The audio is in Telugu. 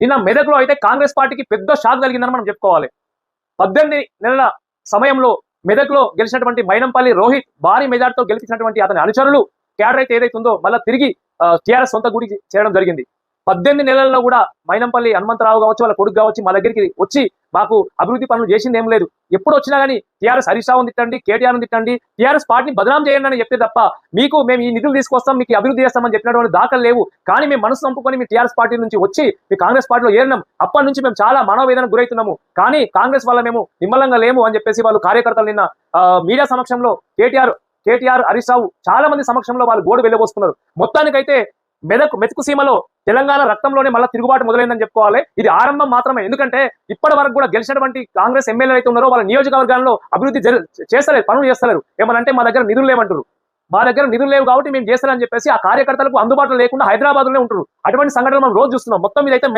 నిన్న మెదక్లో అయితే కాంగ్రెస్ పార్టీకి పెద్ద షాక్ కలిగిందని మనం చెప్పుకోవాలి. పద్దెనిమిది నెలల సమయంలో మెదక్లో గెలిచినటువంటి మైనంపల్లి రోహిత్ భారీ మెజార్టీతో గెలిపించినటువంటి అతని అనుచరులు క్యాడర్ అయితే ఏదైతే ఉందో మళ్ళీ తిరిగి టీఆర్ఎస్ సొంత గుడికి చేరడం జరిగింది. పద్దెనిమిది నెలల్లో కూడా మైనంపల్లి హనుమంతరావు కావచ్చు వాళ్ళ కొడుకు కావచ్చు మా దగ్గరికి వచ్చి మాకు అభివృద్ధి పనులు చేసింది ఏం లేదు. ఎప్పుడు వచ్చినా కానీ టీఆర్ఎస్ హరీష్ రావు తిట్టండి కేటీఆర్ను తిట్టండి టీఆర్ఎస్ పార్టీని బదనాం చేయండి అని చెప్తే తప్ప మీకు మేము ఈ నిధులు తీసుకొస్తాం మీకు అభివృద్ధి చేస్తామని చెప్పినటువంటి దాఖలు లేవు. కానీ మేము మనసు చంపుకొని మీ టీఆర్ఎస్ పార్టీ నుంచి వచ్చి మీ కాంగ్రెస్ పార్టీలో ఏరినాం. అప్పటి నుంచి మేము చాలా మనోవేదనకు గురవుతున్నాము కానీ కాంగ్రెస్ వల్ల మేము నిమ్మలంగా లేము అని చెప్పేసి వాళ్ళు కార్యకర్తలు నిన్న మీడియా సమక్షంలో కేటీఆర్ కేటీఆర్ హరీష్ రావు చాలా మంది సమక్షంలో వాళ్ళు గోడు వెళ్ళబోసుకున్నారు. మొత్తానికైతే మెదకు మెతుకు సీమలో తెలంగాణ రక్తంలోనే మళ్ళీ తిరుగుబాటు మొదలైందని చెప్పుకోవాలి. ఇది ఆరంభం మాత్రమే. ఎందుకంటే ఇప్పటి వరకు కూడా గెలిచినటువంటి కాంగ్రెస్ ఎమ్మెల్యేలు అయితే ఉన్నారో వాళ్ళ నియోజకవర్గాల్లో అభివృద్ధి జరు- చేస్తలేరు పనులు చేస్తలేరు. ఏమనంటే మా దగ్గర నిధులు లేవంటారు మా దగ్గర నిధులు లేవు కాబట్టి మేము చేస్తారని చెప్పేసి ఆ కార్యకర్తలకు అందుబాటులో లేకుండా హైదరాబాద్లోనే ఉంటారు అటువంటి సంఘటనలు మనం రోజు చూస్తున్నాం. మొత్తం ఇదైతే అయితే